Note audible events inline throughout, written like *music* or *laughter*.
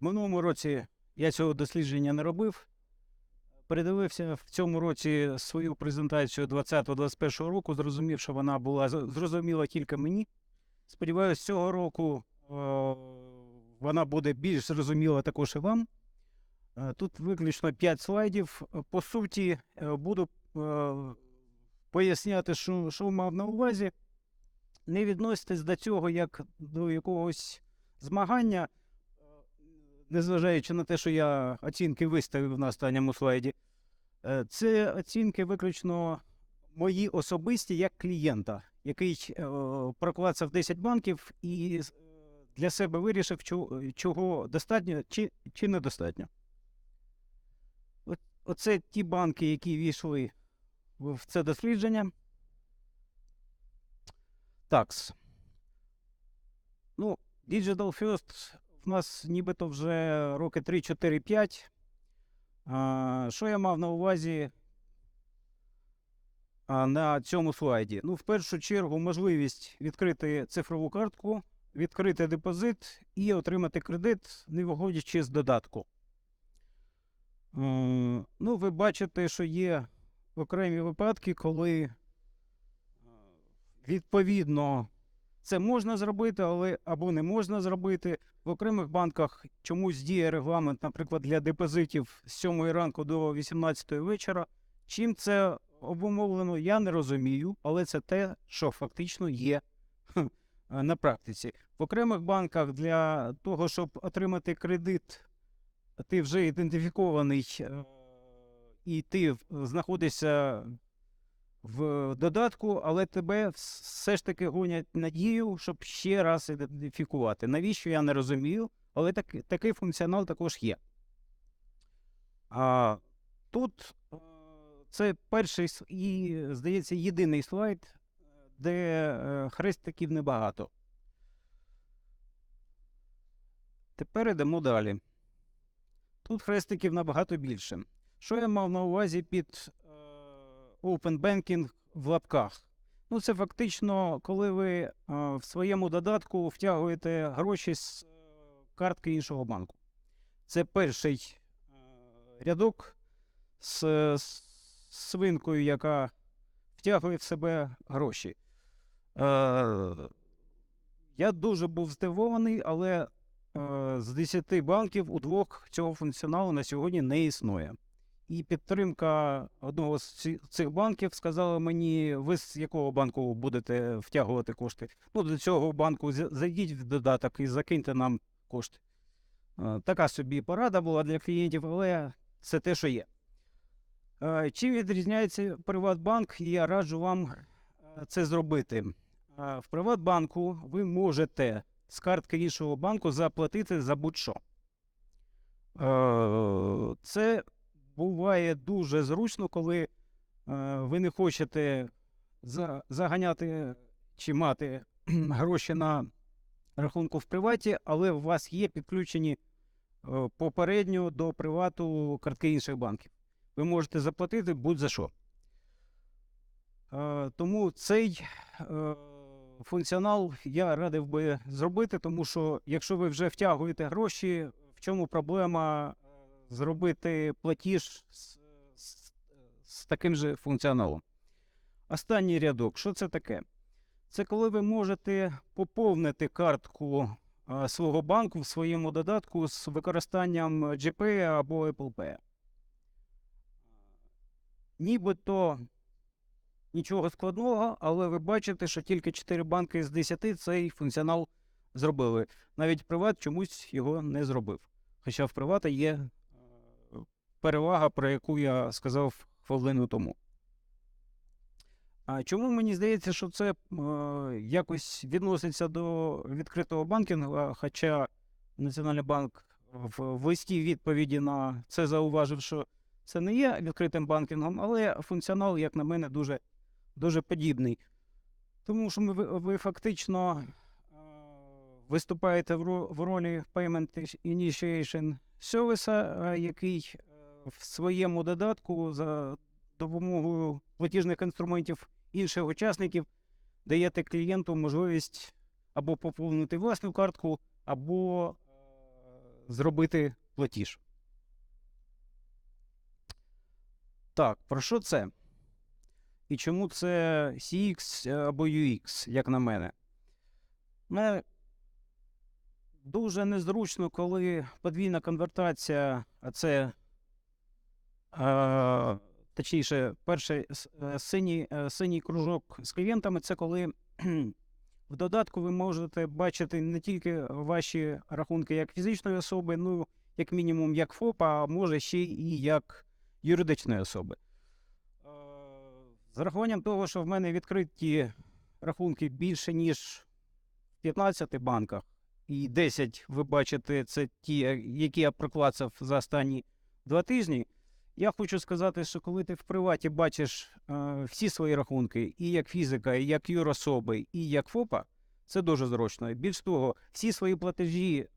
Минулому році я цього дослідження не робив. Передивився в цьому році свою презентацію 20-21 року, зрозумів, що вона була зрозуміла тільки мені. Сподіваюсь, цього року е, вона буде більш зрозуміла також і вам. Е, Тут виключно 5 слайдів. По суті, е, буду е, поясняти, що, що мав на увазі. Не відноситесь до цього як до якогось змагання, незважаючи на те, що я оцінки виставив на останньому слайді. Е, Це оцінки виключно мої особисті як клієнта, який е, проклацав 10 банків і е, для себе вирішив, чого, достатньо чи, чи недостатньо. Оце ті банки, які війшли в це дослідження. Такс. Ну, Digital First в нас нібито вже роки 3-4-5. А, що я мав на увазі на цьому слайді? Ну, в першу чергу, можливість відкрити цифрову картку, відкрити депозит і отримати кредит, не виходячи з додатку. Ну, ви бачите, що є окремі випадки, коли відповідно це можна зробити, але або не можна зробити. В окремих банках чомусь діє регламент, наприклад, для депозитів з 7 ранку до 18 вечора. Чим це обумовлено, я не розумію, але це те, що фактично є е, на практиці. В окремих банках для того, щоб отримати кредит, ти вже ідентифікований е, і ти знаходишся в додатку, але тебе все ж таки гонять надію, щоб ще раз ідентифікувати. Навіщо я не розумію, але так, такий функціонал також є. А, тут е, це перший і, здається, єдиний слайд, де е, хрестиків небагато. Тепер йдемо далі. Тут хрестиків набагато більше. Що я мав на увазі під Open Banking в лапках? Ну, це фактично, коли ви е, в своєму додатку втягуєте гроші з е, картки іншого банку. Це перший е, рядок з, з свинкою, яка втягує в себе гроші. Е, я дуже був здивований, але е, з 10 банків у двох цього функціоналу на сьогодні не існує. І підтримка одного з цих банків сказала мені, ви з якого банку будете втягувати кошти. Ну, до цього банку зайдіть в додаток і закиньте нам кошти. Е, Така собі порада була для клієнтів, але це те, що є. Е, Чим відрізняється Приватбанк, я раджу вам е, це зробити. В Приватбанку ви можете з картки іншого банку заплатити за будь-що. Це буває дуже зручно, коли е, ви не хочете заганяти чи мати *clears throat* гроші на рахунку в приваті, але у вас є підключені е, попередньо до привату картки інших банків. Ви можете заплатити будь-за що. Е, Тому цей функціонал я радив би зробити, тому що якщо ви вже втягуєте гроші, в чому проблема зробити платіж з, з, з таким же функціоналом? Останній рядок. Що це таке? Це коли ви можете поповнити картку е, свого банку в своєму додатку з використанням GPay або Apple Pay. Нібито нічого складного, але ви бачите, що тільки 4 банки з 10 цей функціонал зробили. Навіть приват чомусь його не зробив. Хоча в привата є перевага, про яку я сказав хвилину тому. А чому мені здається, що це е, якось відноситься до відкритого банкінгу, хоча Національний банк в листі відповіді на це зауважив, що це не є відкритим банкінгом, але функціонал, як на мене, дуже, дуже подібний. Тому що ми, ви, фактично е, виступаєте в, ролі Payment Initiation Service, е, який в своєму додатку за допомогою платіжних інструментів інших учасників даєте клієнту можливість або поповнити власну картку, або е, зробити платіж. Так, про що це? І чому це CX або UX, як на мене? Мене дуже незручно, коли подвійна конвертація, а це точніше, перший е, синій, е, синій кружок з клієнтами це коли в додатку ви можете бачити не тільки ваші рахунки як фізичної особи, ну, як мінімум, як ФОП, а може ще і як юридичної особи. Е, З рахуванням того, що в мене відкриті рахунки більше, ніж в 15 банках, і 10, ви бачите, це ті, які я проклацав за останні два тижні. Я хочу сказати, що коли ти в приваті бачиш е, всі свої рахунки, і як фізика, і як юрособи, і як ФОПа, це дуже зручно. Більш того, всі свої платежі,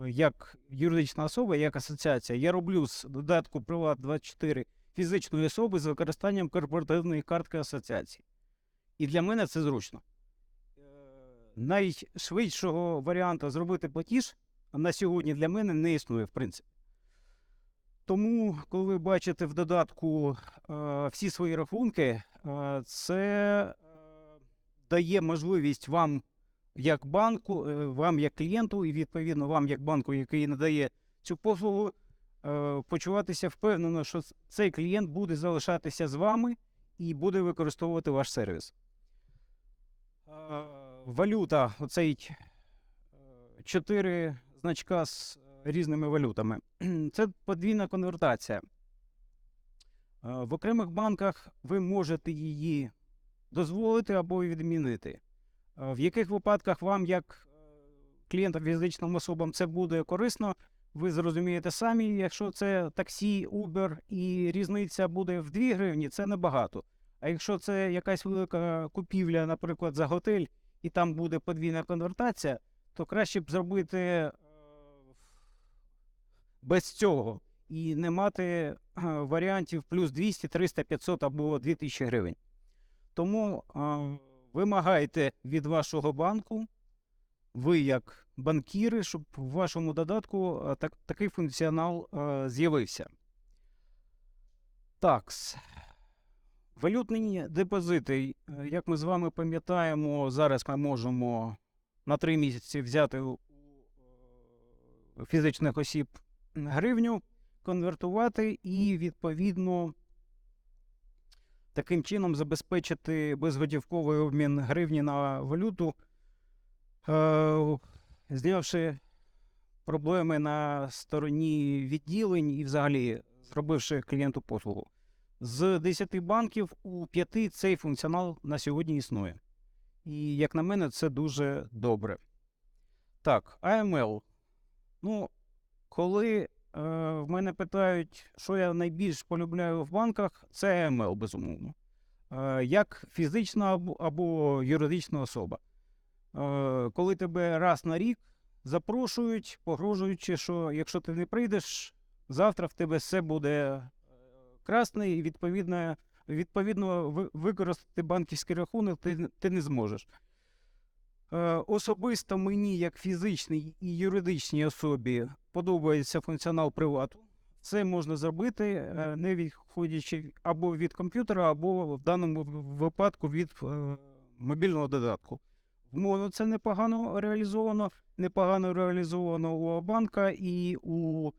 е, як юридична особа, як асоціація, я роблю з додатку Приват 24 фізичної особи з використанням корпоративної картки асоціації. І для мене це зручно. Е, Найшвидшого варіанту зробити платіж на сьогодні для мене не існує, в принципі. Тому, коли ви бачите в додатку е, всі свої рахунки, е, це е, дає можливість вам, як банку, вам як клієнту, і відповідно вам, як банку, який надає цю послугу, почуватися впевнено, що цей клієнт буде залишатися з вами і буде використовувати ваш сервіс. Валюта, оцей е, чотири значка з різними валютами. *clears throat* Це подвійна конвертація. Е, В окремих банках ви можете її дозволити або відмінити. Е, В яких випадках вам, як е, клієнтам фізичним особам, це буде корисно, ви зрозумієте самі. Якщо це таксі, Uber і різниця буде в 2 гривні, це небагато. А якщо це якась велика купівля, наприклад, за готель, і там буде подвійна конвертація, то краще б зробити без цього і не мати е, варіантів плюс 200, 300, 500 або 2000 гривень. Тому е, вимагайте від вашого банку, ви як банкіри, щоб в вашому додатку е, так, такий функціонал з'явився. Такс. Валютні депозити, як ми з вами пам'ятаємо, зараз ми можемо на 3 місяці взяти у фізичних осіб гривню, конвертувати і, відповідно, таким чином забезпечити безготівковий обмін гривні на валюту, е, знявши проблеми на стороні відділень і взагалі зробивши клієнту послугу. З 10 банків у 5 цей функціонал на сьогодні існує. І, як на мене, це дуже добре. Так, AML. Ну, коли е, в мене питають, що я найбільш полюбляю в банках, це AML, безумовно. Е, як фізична або, або юридична особа. Е, коли тебе раз на рік запрошують, погрожуючи, що якщо ти не прийдеш, завтра в тебе все буде е, красне, і відповідно, відповідно використати банківський рахунок ти, ти не зможеш. Е, Особисто мені, як фізичній і юридичній особі, подобається функціонал привату. Це можна зробити, е, не відходячи або від комп'ютера, або в даному випадку від е, мобільного додатку. В Моно це непогано реалізовано, непогано реалізовано у банка і у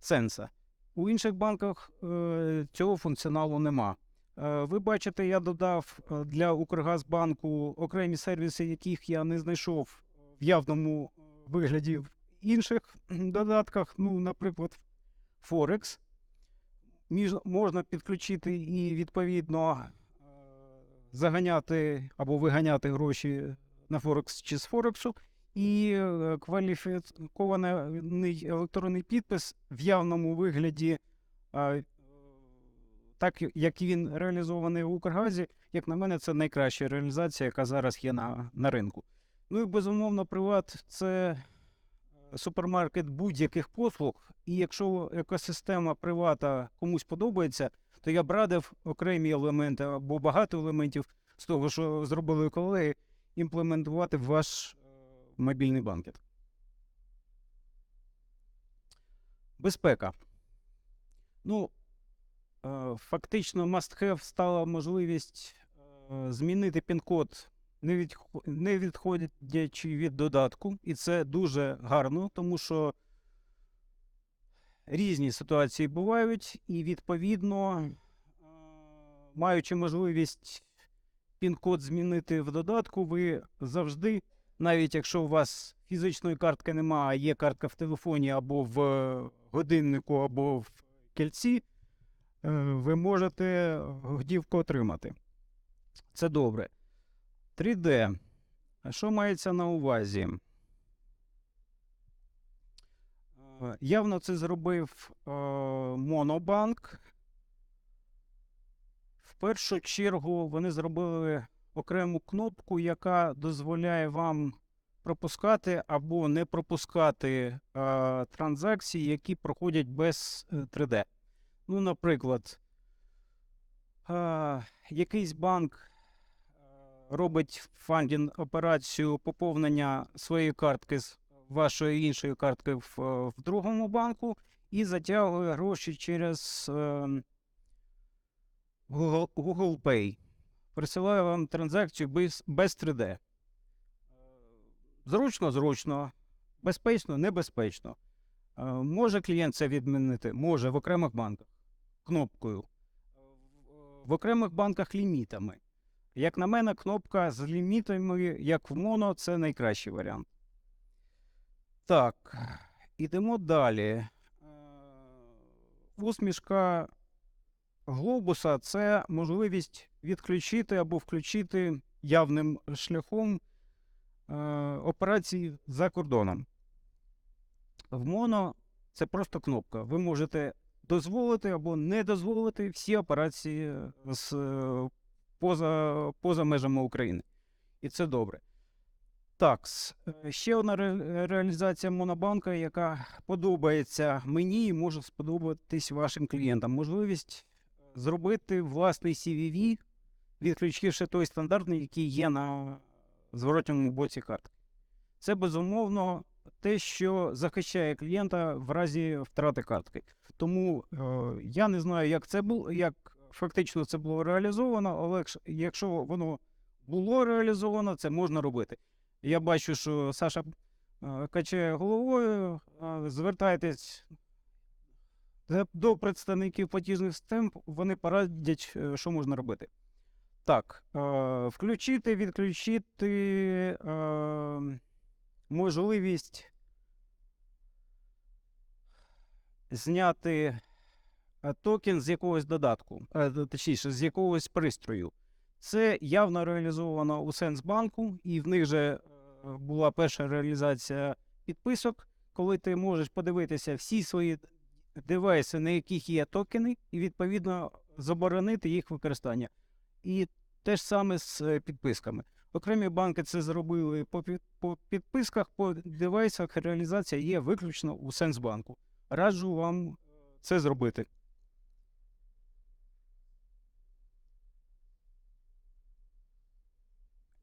Сенса. У інших банках цього функціоналу нема. Е, ви бачите, я додав е, для Укргазбанку окремі сервіси, яких я не знайшов в явному е, вигляді в інших додатках. Ну, наприклад. Між, можна підключити і відповідно заганяти або виганяти гроші на Форекс чи з Форексу. І кваліфікований електронний підпис в явному вигляді, так як він реалізований в Укргазі, як на мене, це найкраща реалізація, яка зараз є на, на ринку. Ну і безумовно, приват це е, супермаркет будь-яких послуг. І якщо екосистема привата комусь подобається, то я б радив окремі елементи або багато елементів з того, що зробили колеги, імплементувати в ваш е, мобільний банкет. Безпека. Ну, фактично, must have стала можливість е, змінити пін-код, не, відходячи від додатку. І це дуже гарно, тому що різні ситуації бувають, і відповідно, е, маючи можливість пін-код змінити в додатку, ви завжди, навіть якщо у вас фізичної картки немає, а є картка в телефоні або в е, годиннику, або в кільці, ви можете годівку отримати. Це добре. 3D. А Що мається на увазі? Е, Явно це зробив е, Монобанк. В першу чергу вони зробили окрему кнопку, яка дозволяє вам пропускати або не пропускати е, транзакції, які проходять без е, 3D. Ну, наприклад, е, якийсь банк робить фандінг операцію поповнення своєї картки з вашої іншої картки в, в другому банку і затягує гроші через е, Google, Google Pay. Присилає вам транзакцію без, без 3D. Е, Зручно, зручно, безпечно, небезпечно. Е, Може клієнт це відмінити? Може в окремих банках кнопкою. В- В окремих банках лімітами. Як на мене, кнопка з лімітами, як в моно, це найкращий варіант. Так, ідемо далі. Е, Усмішка глобуса це можливість відключити або включити явним шляхом е, операції за кордоном. В моно це просто кнопка. Ви можете дозволити або не дозволити всі операції з, е, поза, поза межами України. І це добре. Так, е, ще одна ре- реалізація Монобанка, яка подобається мені і може сподобатись вашим клієнтам. Можливість е, зробити власний CVV, відключивши той стандартний, який є на зворотньому боці картки. Це безумовно те, що захищає клієнта в разі втрати картки. Тому е, я не знаю, як це було, як фактично це було реалізовано, але якщо- воно було реалізовано, це можна робити. Я бачу, що Саша е, качає головою. Звертайтесь до- представників платіжних систем, вони порадять, е, що можна робити. Так, е, включити, відключити е, можливість зняти е, токен з якогось додатку, е, точніше, з якогось пристрою. Це явно реалізовано у Сенсбанку, і в них же е, була перша реалізація підписок, коли ти можеш подивитися всі свої девайси, на яких є токени, і відповідно заборонити їх використання. І те ж саме з підписками. Окремі банки це зробили по, по підписках, по девайсах реалізація є виключно у Сенсбанку. Раджу вам е, це зробити.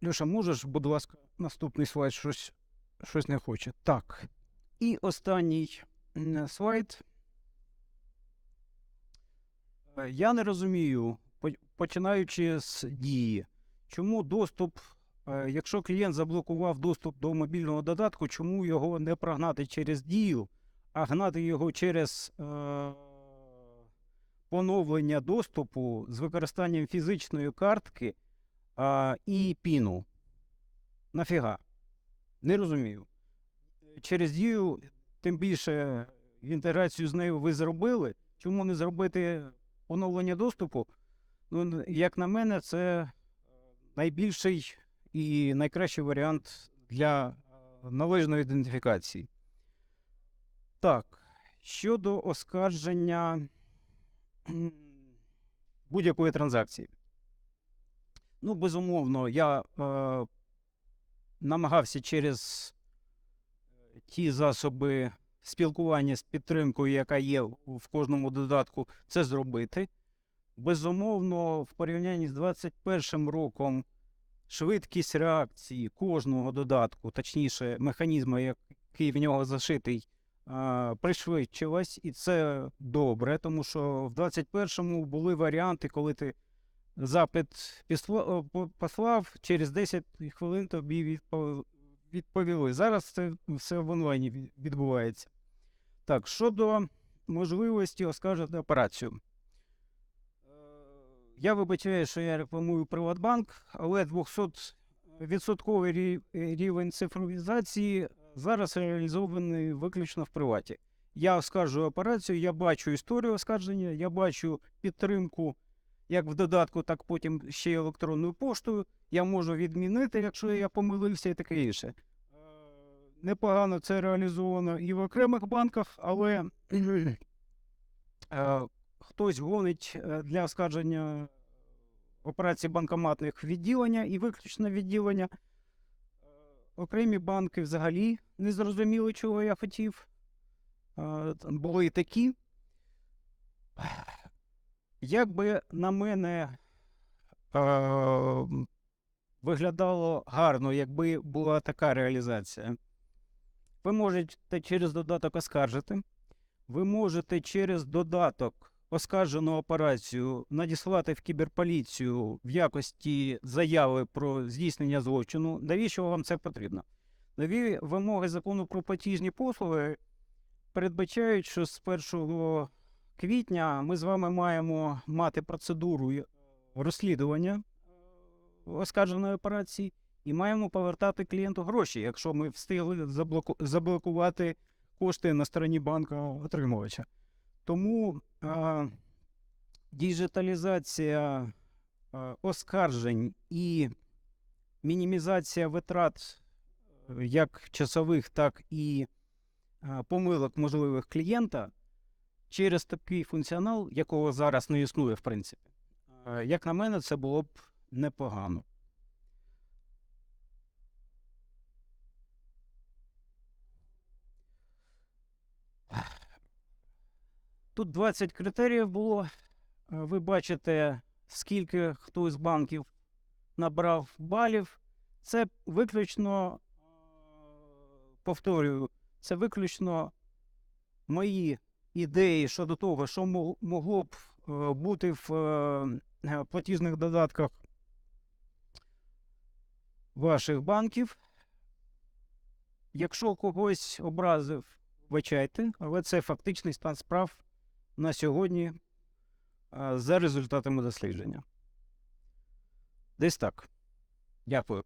Льоша, можеш, будь ласка, наступний слайд щось, щось не хоче. Так. І останній слайд. Е, Я не розумію, починаючи з дії, чому доступ, якщо клієнт заблокував доступ до мобільного додатку, чому його не прогнати через дію, а гнати його через е, поновлення доступу з використанням фізичної картки а, і піну. Нафіга? Не розумію. Через дію, тим більше інтеграцію з нею ви зробили. Чому не зробити оновлення доступу? Ну, як на мене, це е, найбільший і найкращий варіант для е, належної ідентифікації. Так, щодо оскарження *clears throat* будь-якої транзакції. Ну, безумовно, я е, намагався через е, ті засоби спілкування з підтримкою, яка є в в кожному додатку, це зробити. Безумовно, в порівнянні з 2021 роком швидкість реакції кожного додатку, точніше, механізму, який в нього зашитий, пришвидшилась, і це добре, тому що в 21-му були варіанти, коли ти запит послав, через 10 хвилин тобі відповіли. Зараз це все в онлайні відбувається. Так, щодо можливості оскаржити операцію. Я вибачаю, що я рекламую Приватбанк, але 200% рівень цифровізації зараз реалізований виключно в приваті. Я оскаржую операцію, я бачу історію оскарження, я бачу підтримку як в додатку, так потім ще й електронною поштою. Я можу відмінити, якщо я помилився і таке інше. Е, Непогано це реалізовано і в окремих банках, але *clears throat* е, хтось гонить е, для оскарження операцій банкоматних відділення і виключно відділення. Е, Окремі банки взагалі не зрозуміли, чого я хотів. Е, Були і такі. Як би на мене е, виглядало гарно, якби була така реалізація. Ви можете через додаток оскаржити. Ви можете через додаток оскаржену операцію надіслати в кіберполіцію в якості заяви про здійснення злочину. Навіщо вам це потрібно? Нові вимоги закону про платіжні послуги передбачають, що з 1 квітня ми з вами маємо мати процедуру розслідування е, оскарженої операції і маємо повертати клієнту гроші, якщо ми встигли заблокувати кошти на стороні банка отримувача. Тому е, діджиталізація е, оскаржень і мінімізація витрат е, як часових, так і е, помилок можливих клієнта через такий функціонал, якого зараз не існує, в принципі. Е, Як на мене, це було б непогано. Тут 20 критеріїв було. Е, Ви бачите, скільки хто з банків набрав балів. Це виключно, е, повторюю, це виключно мої ідеї щодо того, що могло б е, бути в платіжних додатках ваших банків. Якщо когось образив, вибачайте, але це фактичний стан справ на сьогодні е, за результатами дослідження. Десь так. Дякую.